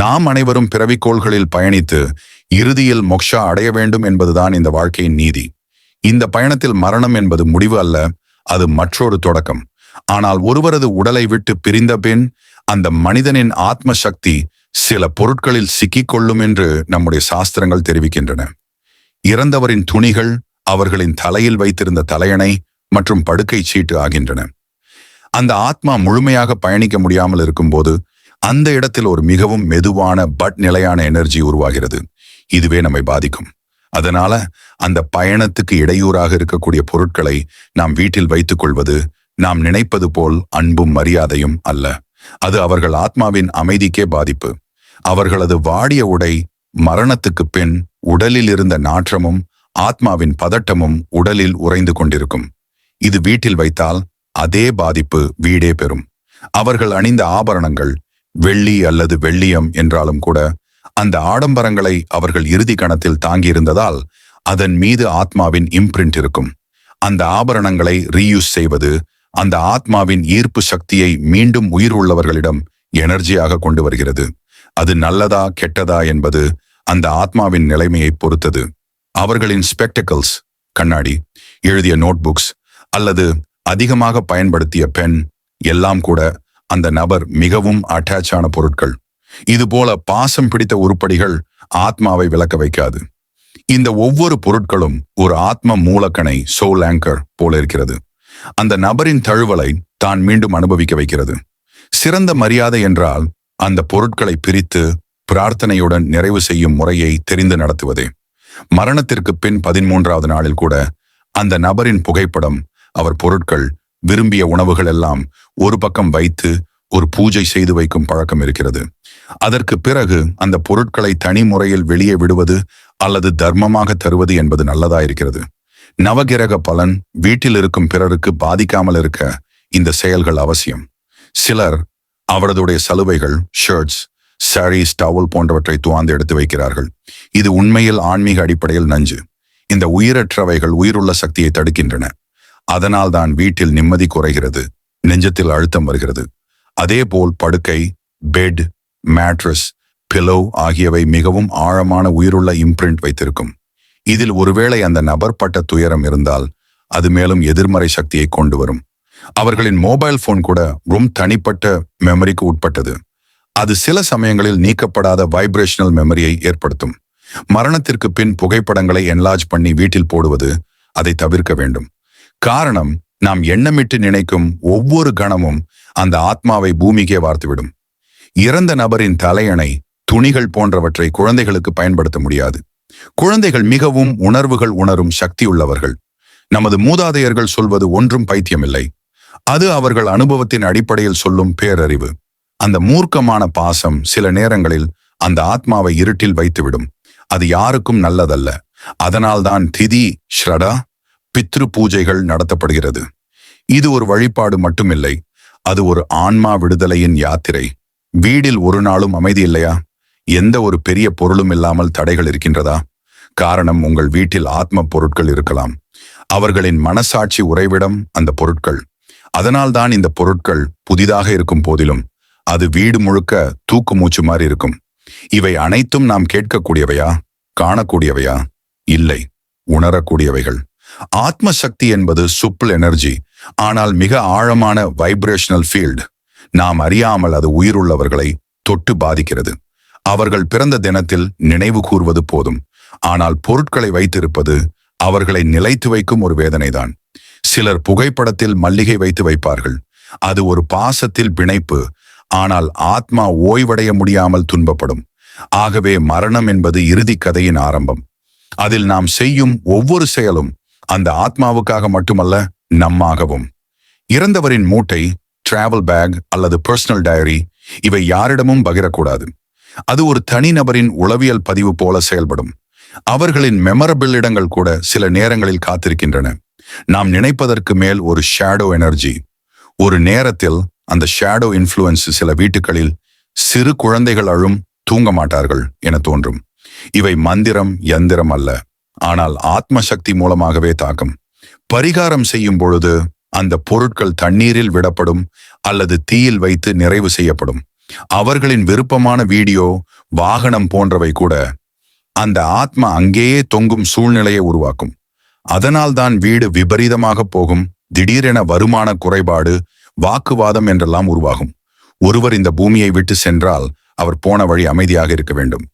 நாம் அனைவரும் பிறவிக்கோள்களில் பயணித்து இறுதியில் மொக்ஷா அடைய வேண்டும் என்பதுதான் இந்த வாழ்க்கையின் நீதி. இந்த பயணத்தில் மரணம் என்பது முடிவு அல்ல அது மற்றொரு தொடக்கம். ஆனால் ஒருவரது உடலை விட்டு பிரிந்த பின் அந்த மனிதனின் ஆத்ம சக்தி சில பொருட்களில் சிக்கிக்கொள்ளும் என்று நம்முடைய சாஸ்திரங்கள் தெரிவிக்கின்றன. இறந்தவரின் துணிகள் அவர்களின் தலையில் வைத்திருந்த தலையணை மற்றும் படுக்கை சீட்டு ஆகின்றன. அந்த ஆத்மா முழுமையாக பயணிக்க முடியாமல் இருக்கும்போது அந்த இடத்தில் ஒரு மிகவும் மெதுவான பட் நிலையான எனர்ஜி உருவாகிறது. இதுவே நம்மை பாதிக்கும். அதனால அந்த பயணத்துக்கு இடையூறாக இருக்கக்கூடிய பொருட்களை நாம் வீட்டில் வைத்துக் கொள்வது நாம் நினைப்பது போல் அன்பும் மரியாதையும் அல்ல. அது அவர்கள் ஆத்மாவின் அமைதிக்கே பாதிப்பு. அவர்களது வாடிய உடை மரணத்துக்கு பின் உடலில் இருந்த நாற்றமும் ஆத்மாவின் பதட்டமும் உடலில் உறைந்து கொண்டிருக்கும். இது வீட்டில் வைத்தால் அதே பாதிப்பு வீடே பெறும். அவர்கள் அணிந்த ஆபரணங்கள் வெள்ளி அல்லது வெள்ளியம் என்றாலும் கூட அந்த ஆடம்பரங்களை அவர்கள் இறுதி கணத்தில் தாங்கியிருந்ததால் அதன் மீது ஆத்மாவின் இம்ப்ரிண்ட் இருக்கும். அந்த ஆபரணங்களை ரீயூஸ் செய்வது அந்த ஆத்மாவின் ஈர்ப்பு சக்தியை மீண்டும் உயிர் உள்ளவர்களிடம் எனர்ஜியாக கொண்டு வருகிறது. அது நல்லதா கெட்டதா என்பது அந்த ஆத்மாவின் நிலைமையை பொறுத்தது. அவர்களின் ஸ்பெக்டக்கல்ஸ் கண்ணாடி எழுதிய நோட்புக்ஸ் அல்லது அதிகமாக பயன்படுத்திய பெண் எல்லாம் கூட அந்த நபர் மிகவும் அட்டாச் ஆன பொருட்கள். இதுபோல பாசம் பிடித்த உருப்படிகள் ஆத்மாவை விளக்க வைக்காது. இந்த ஒவ்வொரு பொருட்களும் ஒரு ஆத்ம மூலக்கணை சோல் ஆங்கர் போல இருக்கிறது. அந்த நபரின் தழுவலை தான் மீண்டும் அனுபவிக்க வைக்கிறது. சிறந்த மரியாதை என்றால் அந்த பொருட்களை பிரித்து பிரார்த்தனையுடன் நிறைவு செய்யும் முறையை தெரிந்து நடத்துவதே. மரணத்திற்கு பின் பதிமூன்றாவது நாளில் கூட அந்த நபரின் புகைப்படம் அவர் பொருட்கள் விரும்பிய உணவுகள் எல்லாம் ஒரு பக்கம் வைத்து ஒரு பூஜை செய்து வைக்கும் பழக்கம் இருக்கிறது. அதற்கு பிறகு அந்த பொருட்களை தனி முறையில் வெளியே விடுவது அல்லது தர்மமாக தருவது என்பது நல்லதா இருக்கிறது. நவகிரக பலன் வீட்டில் இருக்கும் பிறருக்கு பாதிக்காமல் இருக்க இந்த செயல்கள் அவசியம். சிலர் அவரதுடைய சலுவைகள் ஷர்ட்ஸ் சாரீஸ் டவல் போன்றவற்றை துவாந்து எடுத்து வைக்கிறார்கள். இது உண்மையில் ஆன்மீக அடிப்படையில் நஞ்சு. இந்த உயிரற்றவைகள் உயிருள்ள சக்தியை தடுக்கின்றன. அதனால் தான் வீட்டில் நிம்மதி குறைகிறது நெஞ்சத்தில் அழுத்தம் வருகிறது. அதேபோல் படுக்கை பெட் மேட்ரஸ் பிலோ ஆகியவை மிகவும் ஆழமான உயிருள்ள இம்ப்ரிண்ட் வைத்திருக்கும். இதில் ஒருவேளை அந்த நபர் பட்ட துயரம் இருந்தால் அது மேலும் எதிர்மறை சக்தியை கொண்டு வரும். அவர்களின் மொபைல் போன் கூட ரொம்ப தனிப்பட்ட மெமரிக்கு உட்பட்டது. அது சில சமயங்களில் நீக்கப்படாத வைப்ரேஷனல் மெமரியை ஏற்படுத்தும். மரணத்திற்கு பின் புகைப்படங்களை என்லாஜ் பண்ணி வீட்டில் போடுவது அதை தவிர்க்க வேண்டும். காரணம் நாம் எண்ணமிட்டு நினைக்கும் ஒவ்வொரு கணமும் அந்த ஆத்மாவை பூமிக்கே வார்த்துவிடும். இறந்த நபரின் தலையணை துணிகள் போன்றவற்றை குழந்தைகளுக்கு பயன்படுத்த முடியாது. குழந்தைகள் மிகவும் உணர்வுகள் உணரும் சக்தியுள்ளவர்கள் நமது மூதாதையர்கள் சொல்வது ஒன்றும் பைத்தியமில்லை. அது அவர்கள் அனுபவத்தின் அடிப்படையில் சொல்லும் பேரறிவு. அந்த மூர்க்கமான பாசம் சில நேரங்களில் அந்த ஆத்மாவை இருட்டில் வைத்துவிடும். அது யாருக்கும் நல்லதல்ல. அதனால்தான் திதி ஸ்ரடா பித்ரு பூஜைகள் நடத்தப்படுகிறது. இது ஒரு வழிபாடு மட்டுமில்லை. அது ஒரு ஆன்மா விடுதலையின் யாத்திரை. வீடில் ஒரு நாளும் அமைதி இல்லையா? எந்த ஒரு பெரிய பொருளும் இல்லாமல் தடைகள் இருக்கின்றதா? காரணம் உங்கள் வீட்டில் ஆத்ம பொருட்கள் இருக்கலாம். அவர்களின் மனசாட்சி உறைவிடம் அந்த பொருட்கள். அதனால்தான் இந்த பொருட்கள் புதிதாக இருக்கும் போதிலும் அது வீடு முழுக்க தூக்கு மூச்சு மாதிரி இருக்கும். இவை அனைத்தும் நாம் கேட்கக்கூடியவையா? காணக்கூடியவையா? இல்லை. உணரக்கூடியவைகள். ஆத்ம சக்தி என்பது சுப்பிள் எனர்ஜி ஆனால் மிக ஆழமான வைப்ரேஷனல் ஃபீல்டு நாம் அறியாமல் அது உயிருள்ளவர்களை தொட்டு பாதிக்கிறது. அவர்கள் பிறந்த தினத்தில் நினைவு கூர்வது போதும். ஆனால் பொருட்களை வைத்திருப்பது அவர்களை நிலைத்து வைக்கும் ஒரு வேதனைதான். சிலர் புகைப்படத்தில் மல்லிகை வைத்து வைப்பார்கள். அது ஒரு பாசத்தில் பிணைப்பு ஆனால் ஆத்மா ஓய்வடைய முடியாமல் துன்பப்படும். ஆகவே மரணம் என்பது இறுதி கதையின் ஆரம்பம். அதில் நாம் செய்யும் ஒவ்வொரு செயலும் அந்த ஆத்மாவுக்காக மட்டுமல்ல நம்மாகவும். இறந்தவரின் மூட்டை டிராவல் பேக் அல்லது பர்சனல் டயரி இவை யாரிடமும் பகிரக்கூடாது. அது ஒரு தனிநபரின் உளவியல் பதிவு போல செயல்படும். அவர்களின் மெமரபிள் இடங்கள் கூட சில நேரங்களில் காத்திருக்கின்றன. நாம் நினைப்பதற்கு மேல் ஒரு ஷேடோ எனர்ஜி ஒரு நேரத்தில் அந்த ஷேடோ இன்ஃப்ளூயன்ஸ் சில வீட்டுகளில் சிறு குழந்தைகள் அழும் தூங்க மாட்டார்கள் என தோன்றும். இவை மந்திரம் யந்திரம் அல்ல. ஆனால் ஆத்ம சக்தி மூலமாகவே தாக்கும். பரிகாரம் செய்யும் பொழுது அந்த பொருட்கள் தண்ணீரில் விடப்படும் அல்லது தீயில் வைத்து நிறைவு செய்யப்படும். அவர்களின் விருப்பமான வீடியோ வாகனம் போன்றவை கூட அந்த ஆத்மா அங்கேயே தொங்கும் சூழ்நிலையை உருவாக்கும். அதனால்தான் வீடு விபரீதமாக போகும் திடீரென வருமான குறைபாடு வாக்குவாதம் என்றெல்லாம் உருவாகும். ஒருவர் இந்த பூமியை விட்டு சென்றால் அவர் போன வழி அமைதியாக இருக்க வேண்டும்.